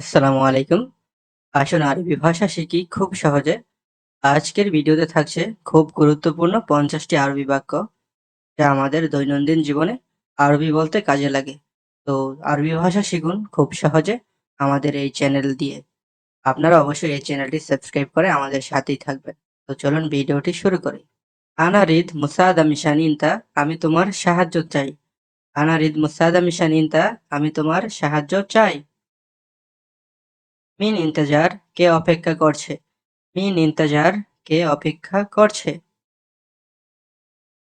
আসসালামু আলাইকুম। আসুন আরবি ভাষা শিখি খুব সহজে। আজকের ভিডিওতে থাকছে খুব গুরুত্বপূর্ণ পঞ্চাশটি আরবি বাক্য, যা আমাদের দৈনন্দিন জীবনে আরবি বলতে কাজে লাগে। তো আরবি ভাষা শিখুন খুব সহজে আমাদের এই চ্যানেল দিয়ে। আপনারা অবশ্যই এই চ্যানেলটি সাবস্ক্রাইব করে আমাদের সাথেই থাকবেন। তো চলুন ভিডিওটি শুরু করি। আনারিদ মুসাদা মিশানিনতা আমি তোমার সাহায্য চাই। আনারিদ মুসাদা মিশানিনতা আমি তোমার সাহায্য চাই। মিন ইন্তজার কে অপেক্ষা করছে? মিন ইন্তজার কে অপেক্ষা করছে?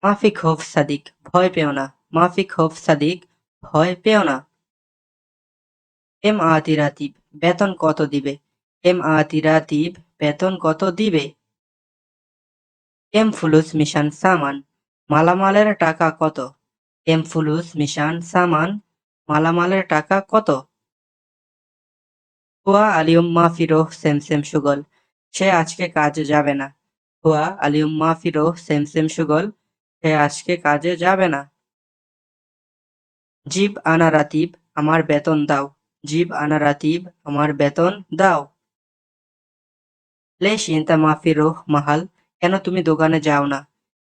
মাফি খোফ সাদিক, ভয় পেও না। মাফি খোফ সাদিক, ভয় পেও না। এম আতি রাতিব, বেতন কত দিবে? এম আতি রাতিব, বেতন কত দিবে? এম ফুলুস মিশান সামান, মালামালের টাকা কত? এম ফুলুস মিশান সামান, মালামালের টাকা কত? হুয়া আলিউম মাফিরোহ সেম সেম সুগল। সে আজকে কাজে যাবে না। হুয়া আলিউম মাফিরোহ সেম সেম সুগল। সে আজকে কাজে যাবে না। জিব আনা রাতিব, আমার বেতন দাও। জিব আনা রাতিব, আমার বেতন দাও। লেশ ইন্তা মাফিরোহ মাহাল, কেন তুমি দোকানে যাও না?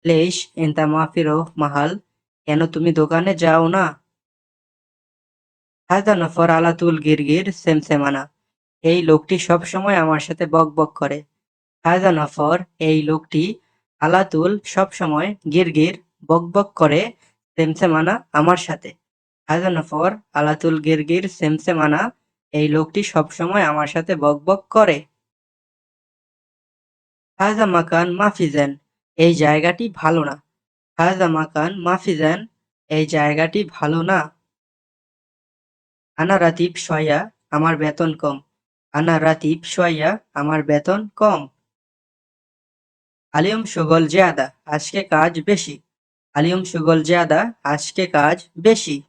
লেশ ইন্তা মাফিরোহ মাহাল, কেন তুমি দোকানে যাও না? হায়দা নফর আলাতুল গিরগির সেমসেমানা এই লোকটি সব সময় আমার সাথে বক বক করে। হায়দা নফর, এই লোকটি আলাতুল সব সময় গিরগির বক বক করে সেমসেমানা আমার সাথে। হায়দা নফর আলাতুল গিরগির সেমসেমানা, এই লোকটি সব সময় আমার সাথে বক বক করে। হায়দা মাকান মাফিজেন এই জায়গাটি ভালো না। হায়দা মাকান মাফিজেন এই জায়গাটি ভালো না। আনা রাতিব সয়া, আমার বেতন কম। আনা রাতিব সয়া আমার বেতন কম। আলিয়ম সুগল জিয়াদা, আজকে কাজ বেশি। আলিয়ম সুগল জিয়াদা, আজকে কাজ বেশি।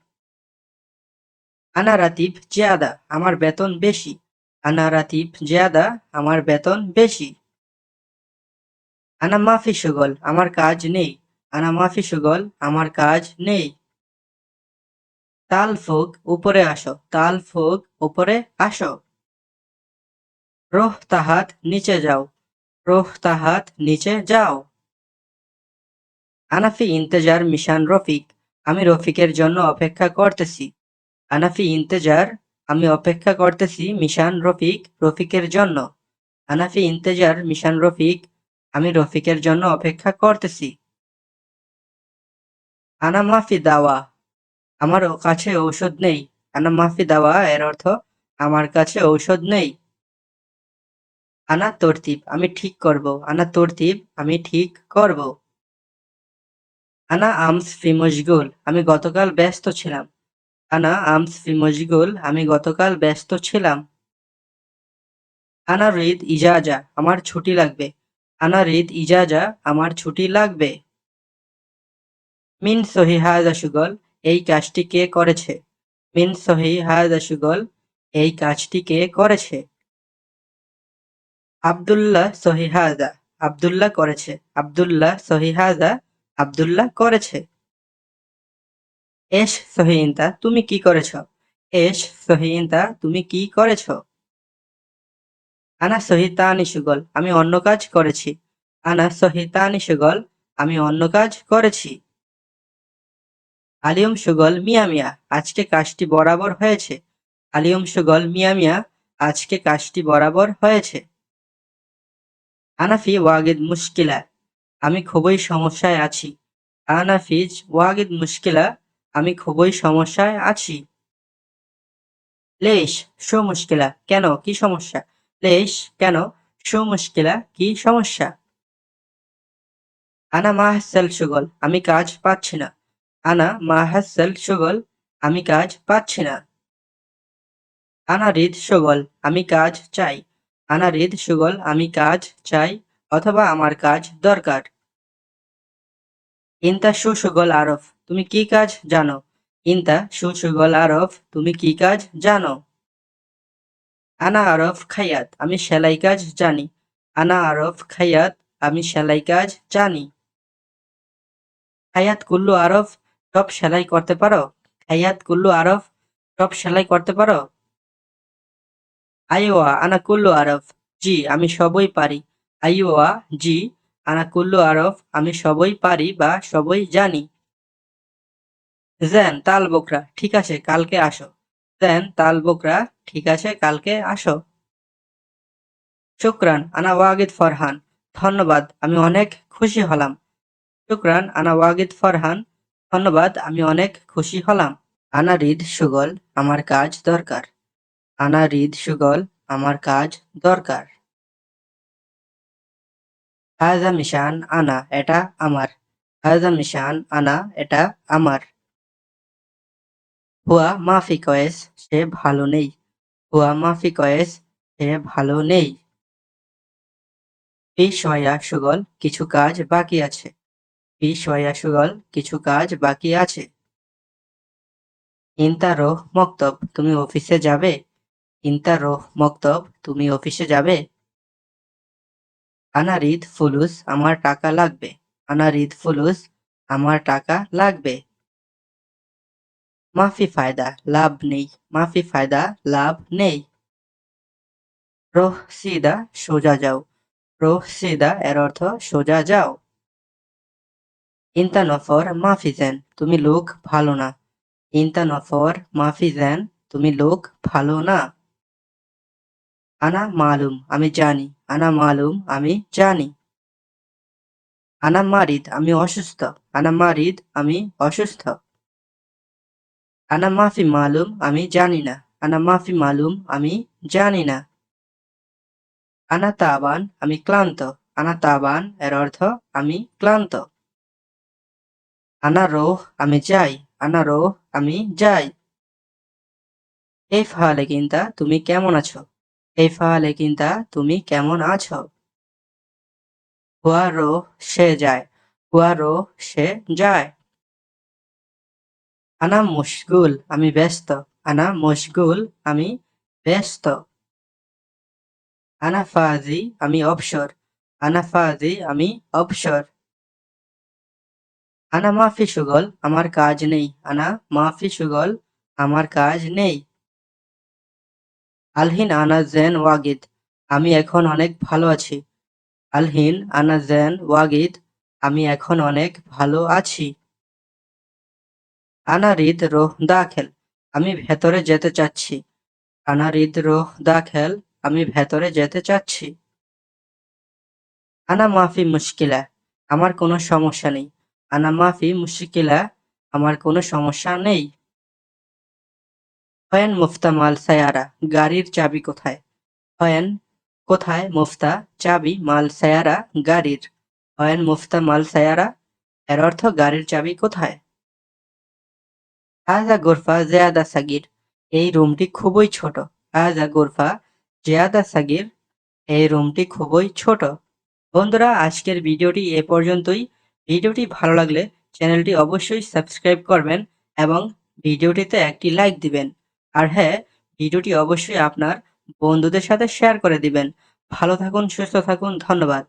আনা রাতিব জিয়াদা, আমার বেতন বেশি। আনা রাতিব জিয়াদা, আমার বেতন বেশি। আনা মাফি সুগল, আমার কাজ নেই। আনা মাফি সুগল, আমার কাজ নেই। তাল ফোক উপরে আসো, তাল ফোক উপরে আসো। রোহ তাহাত নিচে যাও। রোহ তাহাত নিচে যাও। আনাফি ইন্তেজার মিশান রফিক, আমি রফিকের জন্য অপেক্ষা করতেছি। আনাফি ইন্তেজার, আমি অপেক্ষা করতেছি মিশান রফিক রফিকের জন্য। আনাফি ইন্তেজার, মিশান রফিক, আমি রফিকের জন্য অপেক্ষা করতেছি। আনা মাফি দাওয়া, আমার কাছে ঔষধ নেই। আনা মাফি দাওয়া এর অর্থ, আমার কাছে ঔষধ নেই। আনা তরতিব আমি ঠিক করব। আনা তরতিব আমি ঠিক করব। আনা আমস ফি মশগুল আমি গতকাল ব্যস্ত ছিলাম। আনা আমস ফি মশগুল আমি গতকাল ব্যস্ত ছিলাম। আনা রিদ ইজাজা, আমার ছুটি লাগবে। আনা রিদ ইজাজা, আমার ছুটি লাগবে। মিন সহি হায়দা সুগল, এই কাজটি কে করেছে? মিন সহি হায়দা সুগল, এই কাজটি কে করেছে? আব্দুল্লাহ সহি হায়দা আব্দুল্লাহ করেছে। আব্দুল্লাহ সহি হায়দা আব্দুল্লাহ করেছে। এস সহিইনতা তুমি কি করেছ? এস সহিইনতা তুমি কি করেছ? আনা সহিতানি সুগল, আমি অন্য কাজ করেছি। আনা সহিতানি সুগল, আমি অন্য কাজ করেছি। আলিয়ম সুগল, মিয়া মিয়া, আজকে কাজটি বরাবর হয়েছে। আলিয়ম সুগল, মিয়া মিয়া, আজকে কাজটি বরাবর হয়েছে। আনাফি ওয়াগিদ মুশকিলা, আমি খুবই সমস্যায় আছি। আনাফিজ ওয়াগিদ মুশকিলা, আমি খুবই সমস্যায় আছি। লেশ শো মুশকিলা, কেন, কি সমস্যা? লেশ, কেন শো মুশকিলা, কি সমস্যা? আনা মাহাসাল সুগল, আমি কাজ পাচ্ছি না। আনা মাহাসাল সুগল, আমি কাজ পাচ্ছি না। আনা রিদ সুগল, আমি কাজ চাই। আনা রিদ সুগল, আমি কাজ চাই অথবা আমার কাজ দরকার। ইনতা সুসুগল আরফ, তুমি কি কাজ জানো? ইনতা সুসুগল আরফ, তুমি কি কাজ জানো? আনা আরফ খায়াত আমি সেলাই কাজ জানি। আনা আরফ খাইয়াত, আমি সেলাই কাজ জানি। খায়াত কুল্লু আরফ, সব সেলাই করতে পারো? খায়াত কুল্লু আরফ, সব সেলাই করতে পারো? আইওয়া আনা কুল্লু আরফ, জি, আমি সবই পারি। আইওয়া জি আনা কুল্লু আরফ, আমি সবই পারি বা সবই জানি। জেন তাল বোকরা, ঠিক আছে, কালকে আসো। জেন তাল বোকরা, ঠিক আছে, কালকে আসো। শুক্রান, আনা ওয়াগিদ ফরহান, ধন্যবাদ, আমি অনেক খুশি হলাম। শুক্রান, আনা ওয়াগিদ ফরহান, ধন্যবাদ, আমি অনেক খুশি হলাম। আনা রিদ, সুগল, আমার কাজ দরকার। আনা রিদ সুগল আমার কাজ দরকার। হাজা মিশান আনা এটা আমার। হাজা মিশান আনা এটা আমার। হুয়া মাফি কয়েস, সে ভালো নেই। হুয়া মাফি কয়েস, সে ভালো নেই। পি সয়া সুগল, কিছু কাজ বাকি আছে। পি সয়া সুগল, কিছু কাজ বাকি আছে। ইন্তারো মক্তব, তুমি অফিসে যাবে? ইন্তা রোহ মক্তব, তুমি অফিসে যাবে? আনারিদ ফুলুস, আমার টাকা লাগবে। আনারিদ ফুলুস, আমার টাকা লাগবে। মাফি ফায়দা, লাভ নেই। মাফি ফায়দা, লাভ নেই। রোহ সিদা সোজা যাও। রোহ সিদা এর অর্থ সোজা যাও। ইন্তা নফর মাফিজেন তুমি লোক ভালো না। ইন্তা নফর মাফিজেন তুমি লোক ভালো না। আনা মালুম, আমি জানি। আনা মালুম, আমি জানি। আনা মারিদ, আমি অসুস্থ। আনা মারিদ, আমি অসুস্থ। আনা মাফি মালুম, আমি জানি না। আনা মাফি মালুম, আমি জানি না। আনা তাবান, আমি ক্লান্ত। আনা তাবান, এর অর্থ, আমি ক্লান্ত। আনা রোহ, আমি যাই। আনা রোহ, আমি যাই। এই ফাহালে কিন্তা, তুমি কেমন আছো? এই ফাহালে কিন্তা, তুমি কেমন আছো? হুয়া রোহ সে যায় হুয়া রোহ সে যায়। আনা মুশগুল আমি ব্যস্ত। আনা মুশগুল আমি ব্যস্ত। আনা ফাজি, আমি অবসর। আনা ফাজি, আমি অবসর। আনা মাফি সুগল, আমার কাজ নেই। আনা মাফি সুগল, আমার কাজ নেই। আলহিন, আনা জেন, ওয়াগিদ। আমি এখন অনেক ভালো আছি। আলহিন, আনা জেন, ওয়াগিদ, আমি এখন অনেক ভালো আছি। আনা রিদ রোহ দাখেল আমি ভেতরে যেতে চাচ্ছি। আনা রিদ রোহ দাখেল আমি ভেতরে যেতে চাচ্ছি। আনা মাফি মুশকিলা, আমার কোনো সমস্যা নেই। আনা মাফি মুশকিলা, আমার কোনো সমস্যা নেই। হয়েন মুফতা মাল সায়ারা, গাড়ির চাবি কোথায়? হয়েন, কোথায় মুফতা? চাবি মাল সায়ারা, গাড়ির। হয়েন মুফতা মাল সায়ারা, এর অর্থ গাড়ির চাবি কোথায়? হাজা গোরফা জেয়াদা সাগির, এই রুমটি খুবই ছোট। হাজা গোরফা জেয়াদা সাগির, এই রুমটি খুবই ছোট। বন্ধুরা, আজকের ভিডিওটি এ পর্যন্তই। ভিডিওটি ভালো লাগলে চ্যানেলটি অবশ্যই সাবস্ক্রাইব করবেন এবং ভিডিওটিতে একটি লাইক দিবেন। আর হ্যাঁ ভিডিওটি অবশ্যই আপনার বন্ধুদের সাথে শেয়ার করে দিবেন। ভালো থাকুন, সুস্থ থাকুন, ধন্যবাদ।